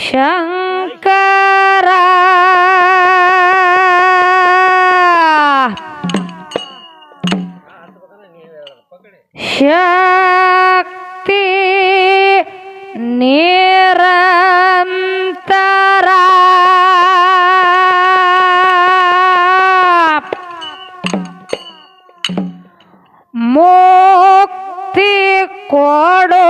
ಶಂಕರ. ಶಕ್ತಿ ನಿರಂತರ. ಮುಕ್ತಿ ಕೊಡೋ.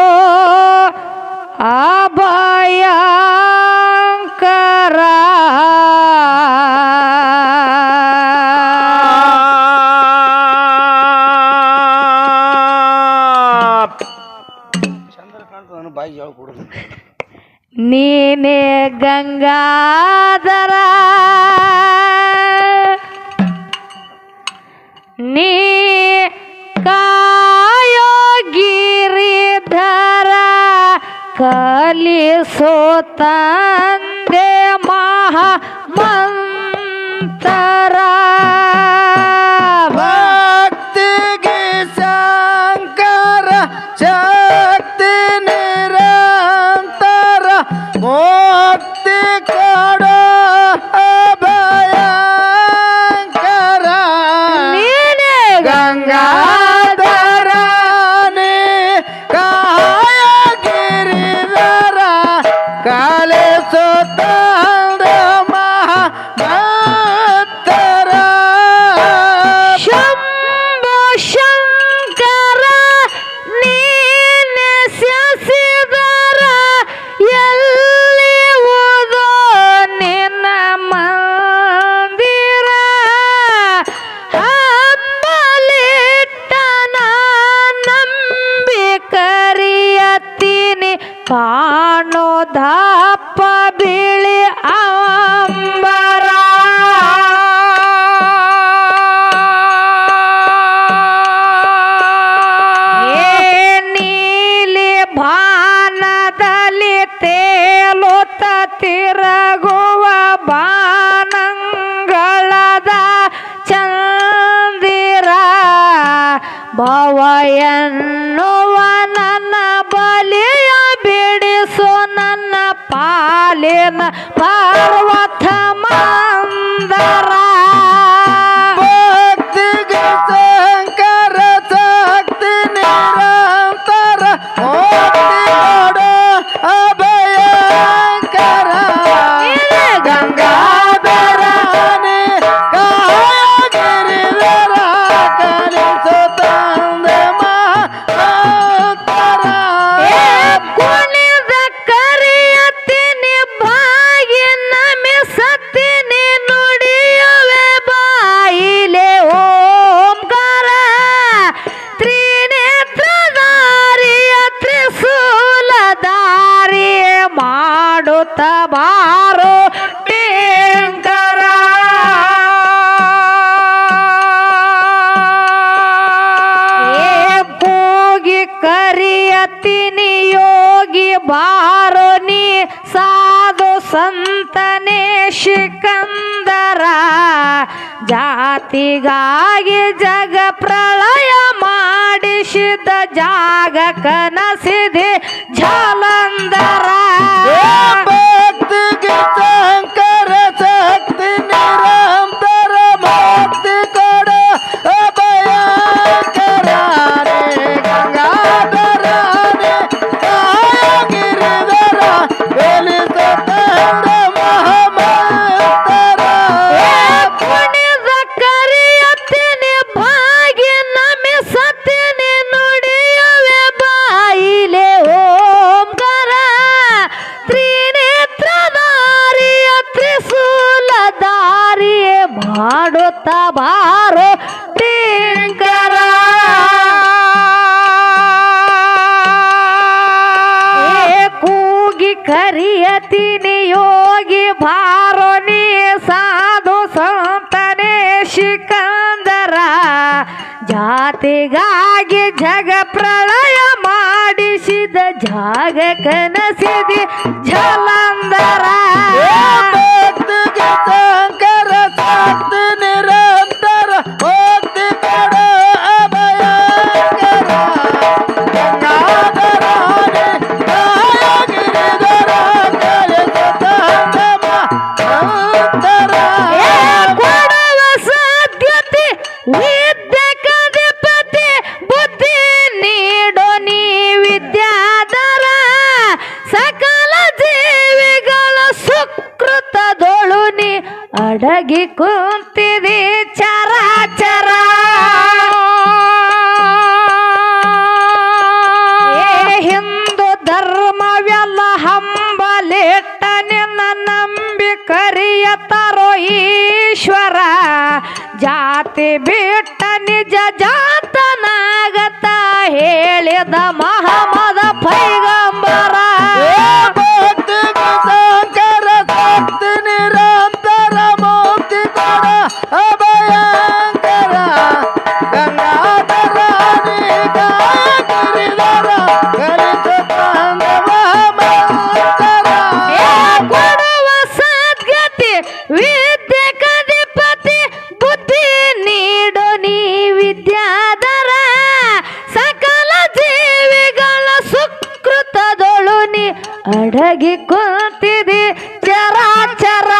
ನೀನೇ ಗಂಗಾಧರ. ನೀ ಕಾಯೋಗಿರಿಧರ ಕಲಿಸೋತಾನ Krishna ಲೇನ ಪಾರ್ವತ ಜಾತಿಗಾಗಿ ಜಗ ಪ್ರಳಯ ಮಾಡಿಸಿದ ಜಾಗ ಕನಸಿದೆ. ಝಾಲ ಭಕ್ತಿಗಾಗಿ ಜಗ ಪ್ರಳಯ ಮಾಡಿಸಿದ ಜಾಗ ಕನಸಿದೆ. ಜಲಂಧರ ईश्वर जाति बेटन जजात नागता हेलिदमा ಅಡಗಿ ಕೂತಿದೆ ಚರಾಚರ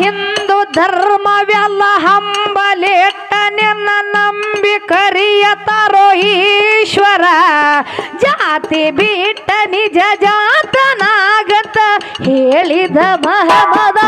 ಹಿಂದೂ ಧರ್ಮವೆಲ್ಲ ಹಂಬಲಿಟ್ಟ ನಿನ್ನ ನಂಬಿ ಕರಿಯತಾರೋ ಈಶ್ವರ ಜಾತಿ ಬಿಟ್ಟ ನಿಜ ಜಾತನಾಗತ ಹೇಳಿದ ಮಹಮದ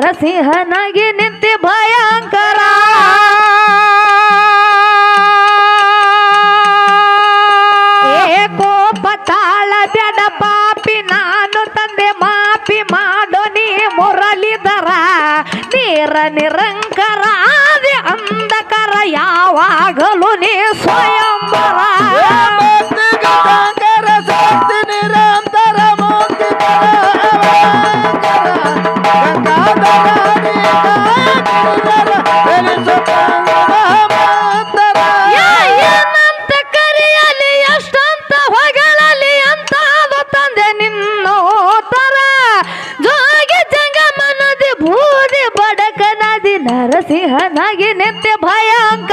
ನರಸಿಂಹನಾಗಿ ನಿಂತಿ ಭಯಂಕರ. ಕೋಪ ತಾಳ ಬೇಡ ಪಾಪಿ ನಾನು ತಂದೆ ಮಾಪಿ ಮಾಡೋ, ನೀ ಮುರಳಿದರ ನೀರ ನಿರಂಕರ ಅಂಧಕರ, ಯಾವಾಗಲೂ ನೀ ಸ್ವಯ नरसिंह नागे नित्य भयंक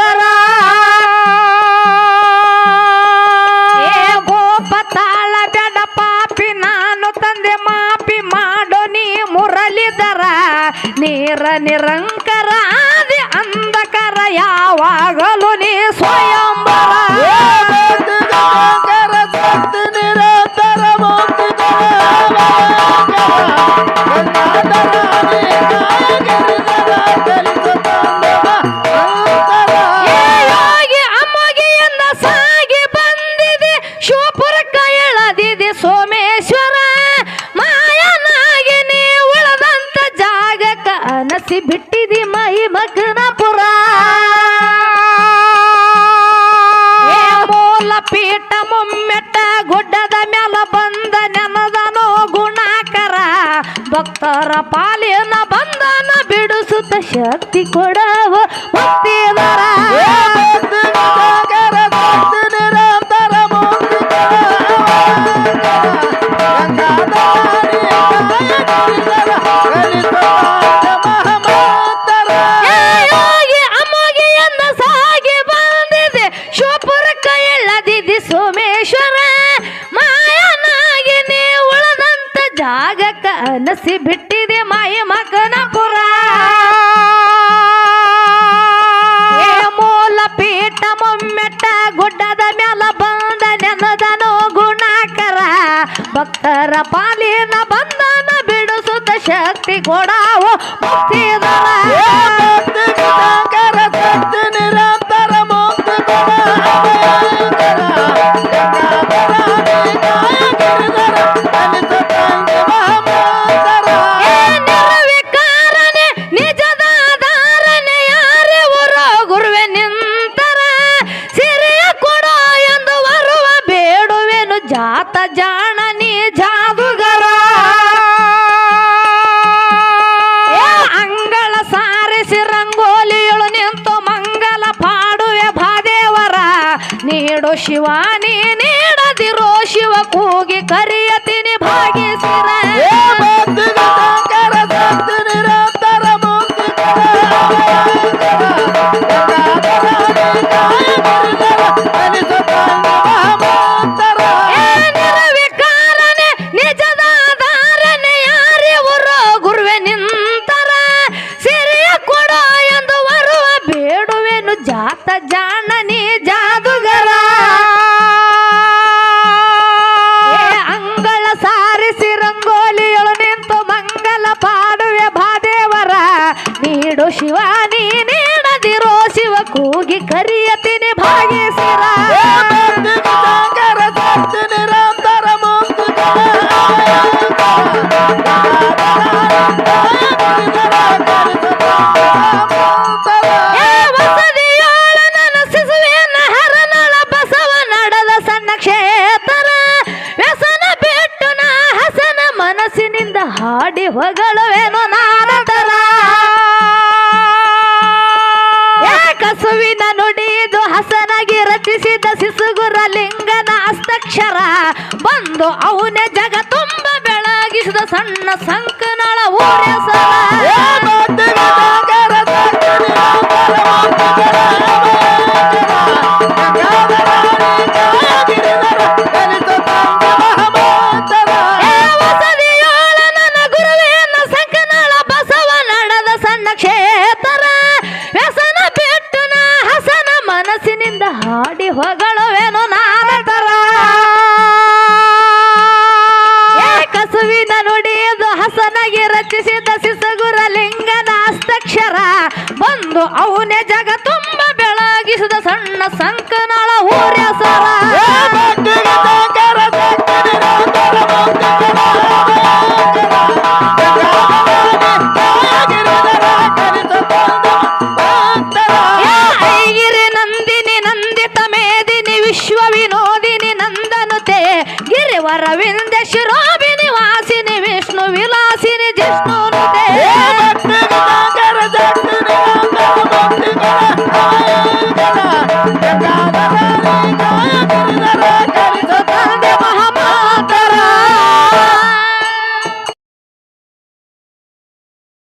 ಪೀಠ ಮುಮ್ಮೆಟ್ಟ ಗುಡ್ಡದ ಮ್ಯಾಲ ಬಂದ ನೆನದನು ಗುಣಾಕರ. ಭಕ್ತರ ಪಾಲಿನ ಬಂದನ ಬಿಡಿಸುತ್ತ ಶಕ್ತಿ ಕೊಡವ ಭಕ್ತಿದರ ಭಕ್ತರ ಪಾಲಿನ ಬಂಧನ ಬಿಡಿಸುತ್ತ ಶಕ್ತಿ ಕೊಡಾವು ಭಕ್ತಿದಳ ಶಿವಾನಿ ನೀ ನೀಡದಿರೋ ಶಿವ ಕೂಗಿ ಕರಿ you. ಬಂದು ಅವನೇ ಜಗ ತುಂಬ ಬೆಳಗಿಸಿದ ಸಣ್ಣ ಸಂಕನಳ ಊರ ಸಲ ಮನುಷ್ಯರ ಬಂದು ಅವನೇ ಜಗ ತುಂಬಾ ಬೆಳಗಿಸಿದ ಸಣ್ಣ ಸಂಕನಾಳ ಊರ್ಯ ಸರ. ಐಗಿರಿ ನಂದಿನಿ ನಂದಿತ ಮೇದಿನಿ ವಿಶ್ವ ವಿನೋದಿನಿ ನಂದನುತೆ ಗಿರಿವರವಿಂದ ಶಿರೋ